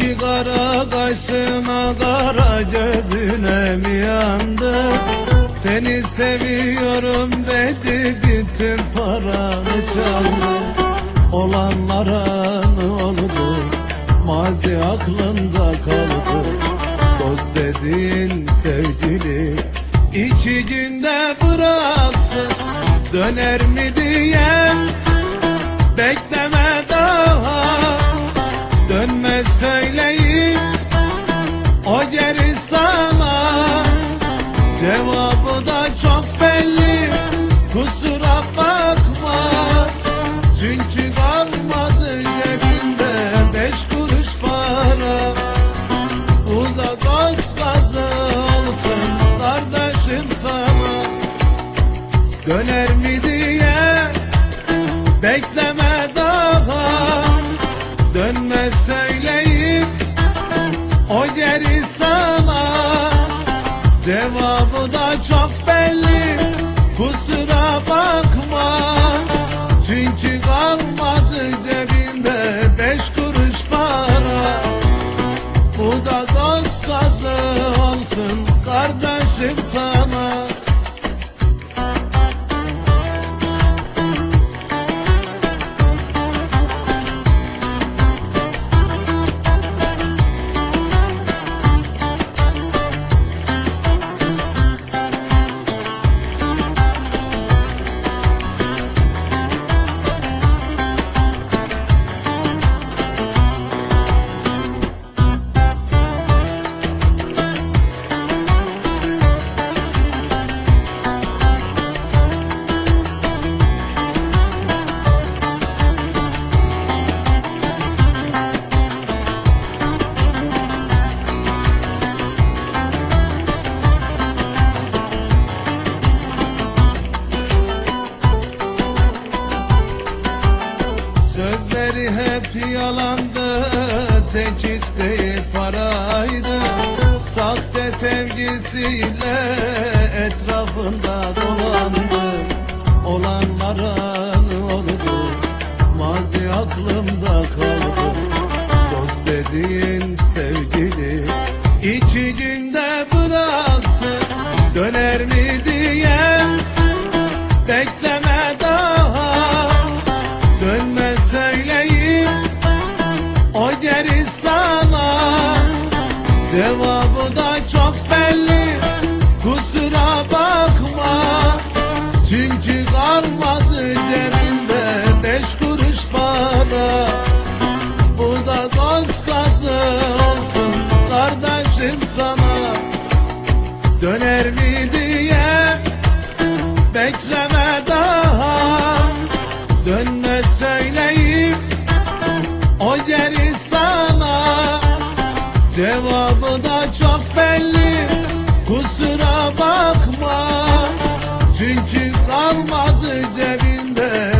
Kara kaşına kara gözüne mi yandı. Seni seviyorum dedi bütün paranı çaldı. Olanlara ne oldu? Mazi aklında kaldı. Dost dediğin sevgili iki günde bıraktı. Döner mi diye bekleme bekleme daha Dönme söyleyip o geri sana. Cevabı da çok belli kusura bakma. Çünkü kalmadı cebinde beş kuruş para. Bu da dost kazı olsun kardeşim sana hep yalandı Tek isteği paraydı. Sahte sevgisiyle Etrafında dolandı. Olanlara oldu? Mazi aklımda kaldı. Dost dediğin Cevabı da çok belli. Kusura bakma. Çünkü kalmadı cebinde beş kuruş para. Bu da dost kazı olsun kardeşim sana. Döner mi diye bekleme Cevabı da çok belli. Kusura bakma Çünkü kalmadı cebinde